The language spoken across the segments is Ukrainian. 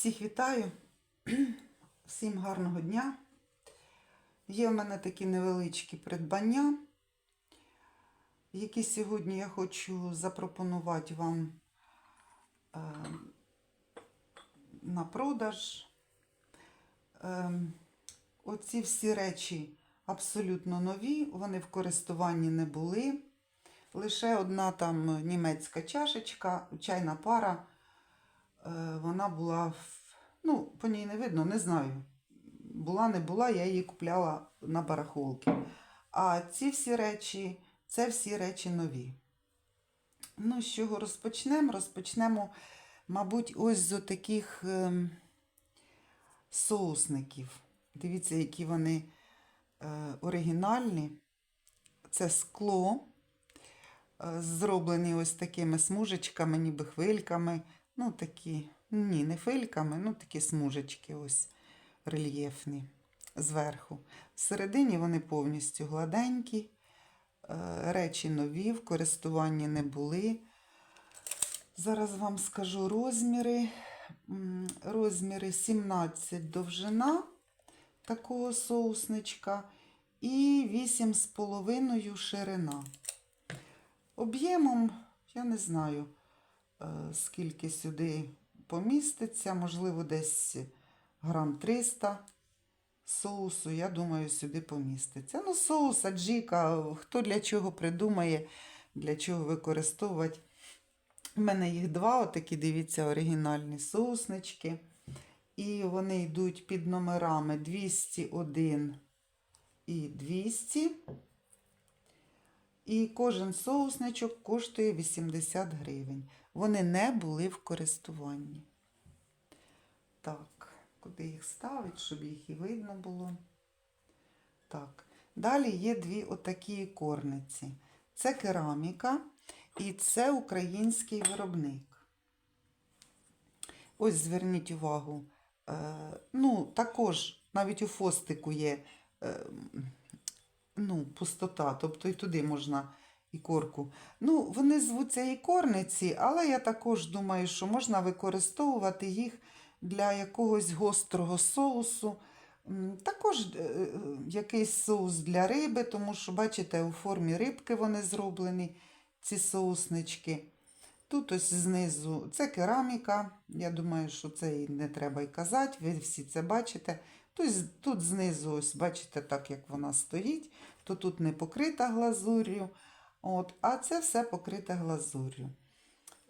Всіх вітаю, всім гарного дня. Є в мене такі невеличкі придбання, які сьогодні я хочу запропонувати вам е, на продаж. Е, оці всі речі абсолютно нові, вони в користуванні не були. Лише одна там німецька чашечка, чайна пара. Е, вона була, в- ну, по ній не видно, не знаю. Була, не була, я її купляла на барахолки. А ці всі речі, це всі речі нові. Ну, з чого розпочнемо? Розпочнемо, мабуть, ось з таких ем, соусників. Дивіться, які вони е, оригінальні. Це скло, е, зроблені ось такими смужечками, ніби хвильками. Ну, такі, ні, не хвильками, ну такі смужечки ось рельєфні зверху. Всередині вони повністю гладенькі, е, речі нові, в користуванні не були. Зараз вам скажу розміри. Розміри 17 довжина такого соусничка і 8,5 ширина. Об'ємом, я не знаю, скільки сюди поміститься, можливо, десь грам 300 соусу, я думаю, сюди поміститься. Ну, соус, аджіка, хто для чого придумає, для чого використовувати. У мене їх два, отакі, дивіться, оригінальні соуснички. І вони йдуть під номерами 201 і 200. І кожен соусничок коштує 80 гривень. Вони не були в користуванні. Так, куди їх ставити, щоб їх і видно було. Так. Далі є дві отакі корниці. Це кераміка і це український виробник. Ось зверніть увагу. Е, ну, також навіть у фостику є е, ну, пустота, тобто і туди можна ікорку. Ну, вони звуться ікорниці, але я також думаю, що можна використовувати їх для якогось гострого соусу. Також е, е, якийсь соус для риби, тому що, бачите, у формі рибки вони зроблені, ці соуснички. Тут ось знизу це кераміка. Я думаю, що це і не треба й казати. Ви всі це бачите. Тут, тут знизу, ось бачите, так як вона стоїть, то тут не покрита глазур'ю. От, а це все покрите глазур'ю.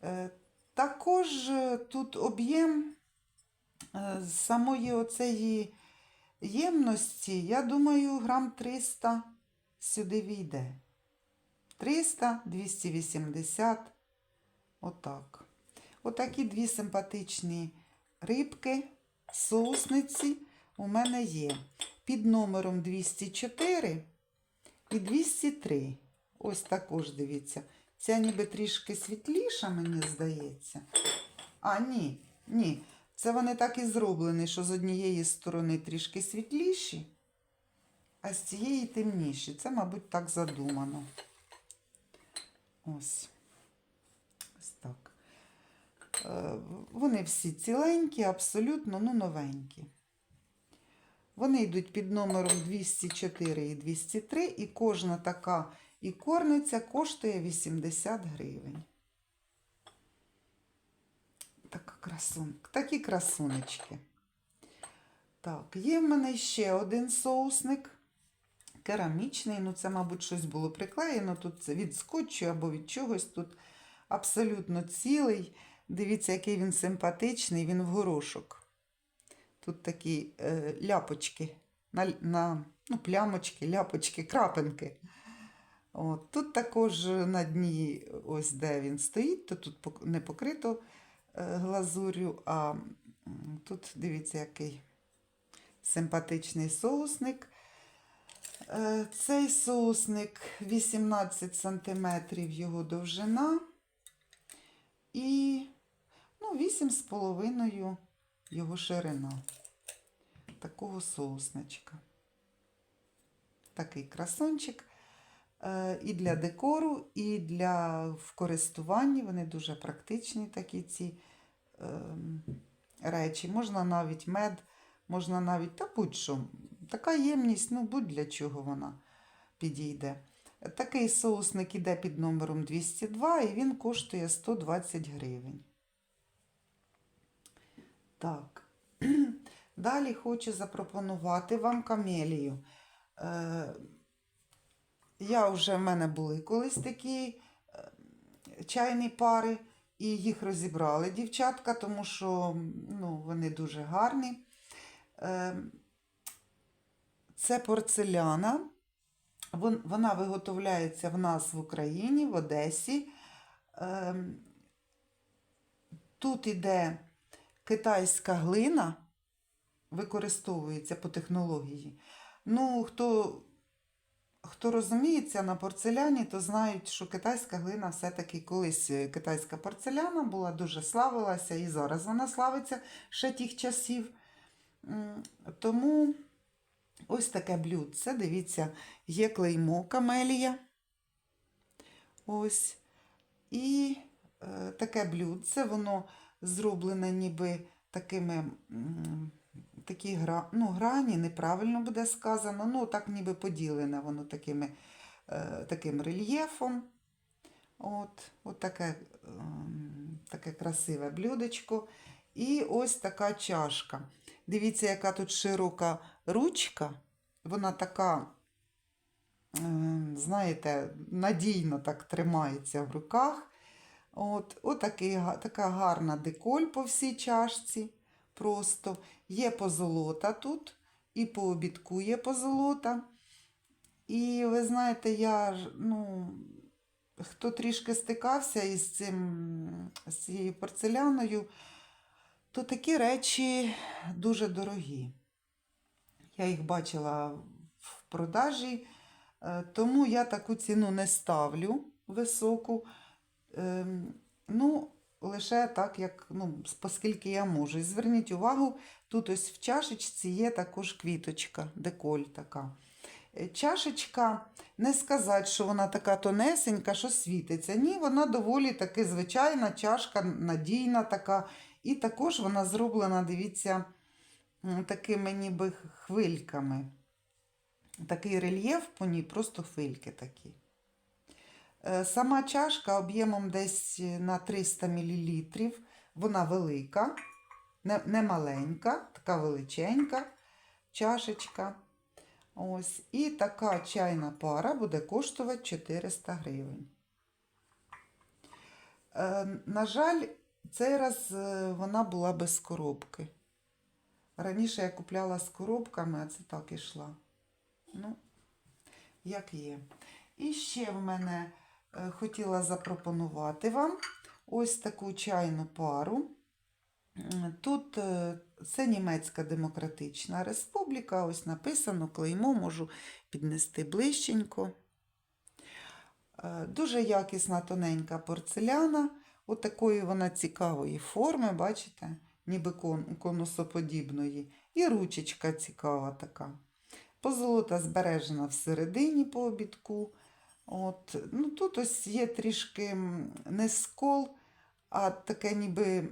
Е, також е, тут об'єм е, самої оцеї ємності, я думаю, грам 300 сюди війде. 300, 280. Отак. Отакі дві симпатичні рибки, соусниці у мене є. Під номером 204 і 203. Ось також дивіться. Ця ніби трішки світліша, мені здається. А, ні, ні. Це вони так і зроблені, що з однієї сторони трішки світліші, а з цієї темніші. Це, мабуть, так задумано. Ось. Ось так. Е, Вони всі ціленькі, абсолютно ну, новенькі. Вони йдуть під номером 204 і 203, і кожна така ікорниця коштує 80 гривень. Така красун... Такі красунечки. Так, є в мене ще один соусник. Керамічний, ну це, мабуть, щось було приклеєно. Тут це від скотчу або від чогось. Тут абсолютно цілий. Дивіться, який він симпатичний, він в горошок. Тут такі е, ляпочки, на, на, ну, плямочки, ляпочки, крапинки. От, тут також на дні, ось де він стоїть, то тут не покрито е, глазур'ю, а тут дивіться, який симпатичний соусник. Е, Цей соусник 18 см його довжина і ну, 8,5 його ширина. Такого соусничка. Такий красончик. Е, І для декору, і для в користуванні. Вони дуже практичні, такі ці ем, речі, можна навіть мед, можна навіть та будь-що. Така ємність, ну будь-для чого вона підійде. Такий соусник іде під номером 202 і він коштує 120 гривень. Так. Далі хочу запропонувати вам камелію. Е, я вже в мене були колись такі е, чайні пари, і їх розібрали дівчатка, тому що ну, вони дуже гарні. Е, це порцеляна. Вона виготовляється в нас в Україні, в Одесі. Ем, Тут іде китайська глина, використовується по технології. Ну, хто, хто розуміється на порцеляні, то знають, що китайська глина все-таки колись е, китайська порцеляна була дуже славилася, і зараз вона славиться ще тих часів. Тому ось таке блюдце. Дивіться, є клеймо камелія. Ось. І е, таке блюдце, воно зроблене ніби такими м, такі гра, ну, грані, неправильно буде сказано, ну так ніби поділене воно такими, е, таким рельєфом. От, от таке, ем, таке красиве блюдечко. І ось така чашка. Дивіться, яка тут широка ручка. Вона така, ем, знаєте, надійно так тримається в руках. От, от такий, така гарна деколь по всій чашці. Просто є позолота тут, і по обідку є позолота. І ви знаєте, я ну, хто трішки стикався із цим, з цією порцеляною, то такі речі дуже дорогі. Я їх бачила в продажі, е, тому я таку ціну не ставлю високу. Ем, Ну, лише так, як, ну, оскільки я можу. І зверніть увагу, тут ось в чашечці є також квіточка, деколь така. Е, Чашечка, не сказати, що вона така тонесенька, що світиться. Ні, вона доволі таки звичайна чашка, надійна така. І також вона зроблена, дивіться, такими ніби хвильками. Такий рельєф по ній, просто хвильки такі. Е, Сама чашка об'ємом десь на 300 мл. Вона велика, не, не маленька, така величенька чашечка. Ось. І така чайна пара буде коштувати 400 гривень. Е, на жаль, цей раз е, вона була без коробки. Раніше я купляла з коробками, а це так ішла. Ну, як є. І ще в мене е, хотіла запропонувати вам ось таку чайну пару. Тут е, це Німецька Демократична Республіка. Ось написано клеймо, можу піднести ближченько. Е, Дуже якісна тоненька порцеляна. От такої вона цікавої форми, бачите, ніби кон- конусоподібної. І ручечка цікава така. Позолота збережена всередині по обідку. От. Ну, тут ось є трішки не скол, а таке ніби,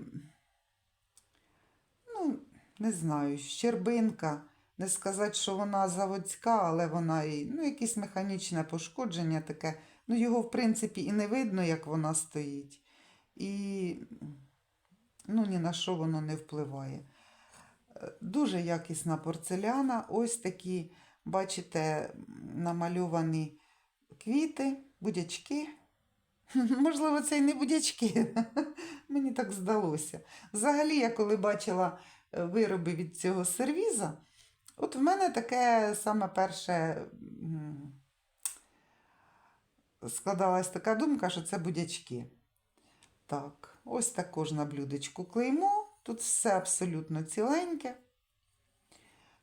ну, не знаю, щербинка. Не сказати, що вона заводська, але вона і ну, якесь механічне пошкодження таке. Ну, його, в принципі, і не видно, як вона стоїть. І ну, ні на що воно не впливає. Е, Дуже якісна порцеляна. Ось такі, бачите, намальовані квіти, будячки. Можливо, це і не будячки. Мені так здалося. Взагалі, я коли бачила е, вироби від цього сервіза, от в мене таке саме перше складалась така думка, що це будячки. Так, ось також на блюдечку клеймо. Тут все абсолютно ціленьке.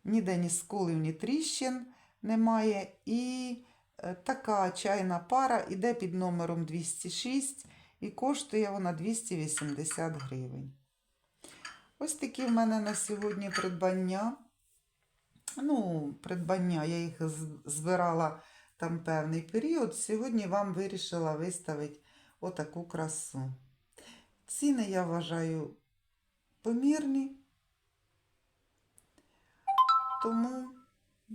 Ніде ні сколів, ні тріщин немає. І така чайна пара іде під номером 206 і коштує вона 280 гривень. Ось такі в мене на сьогодні придбання. Ну, придбання, я їх збирала там певний період. Сьогодні вам вирішила виставити отаку красу. Ціни, я вважаю, помірні. Тому,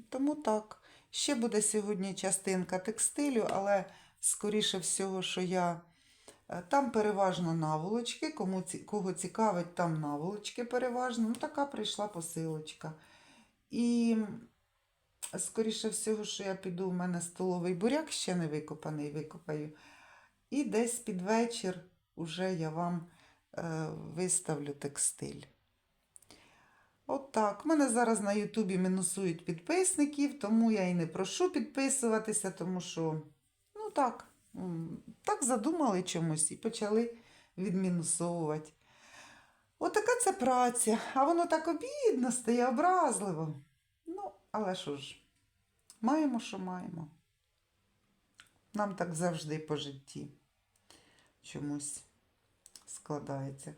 тому так. Ще буде сьогодні частинка текстилю, але скоріше всього, що я. е, Там переважно наволочки, кому, кого цікавить, там наволочки переважно. Ну, така прийшла посилочка. І скоріше всього, що я піду, у мене столовий буряк ще не викопаний, викопаю. І десь під вечір уже я вам е, виставлю текстиль. От так. У мене зараз на Ютубі мінусують підписників, тому я і не прошу підписуватися, тому що, ну так, так задумали чомусь і почали відмінусовувати. Отака це праця, а воно так обідно стає образливо. Ну, але що ж, маємо, що маємо. Нам так завжди по житті чомусь складається.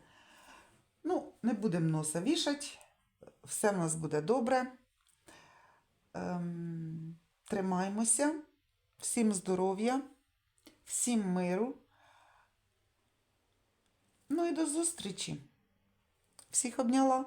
Ну, не будемо носа вішати, все в нас буде добре. Тримаємося, тримаймося, всім здоров'я, всім миру. Ну і до зустрічі. Всіх обняла.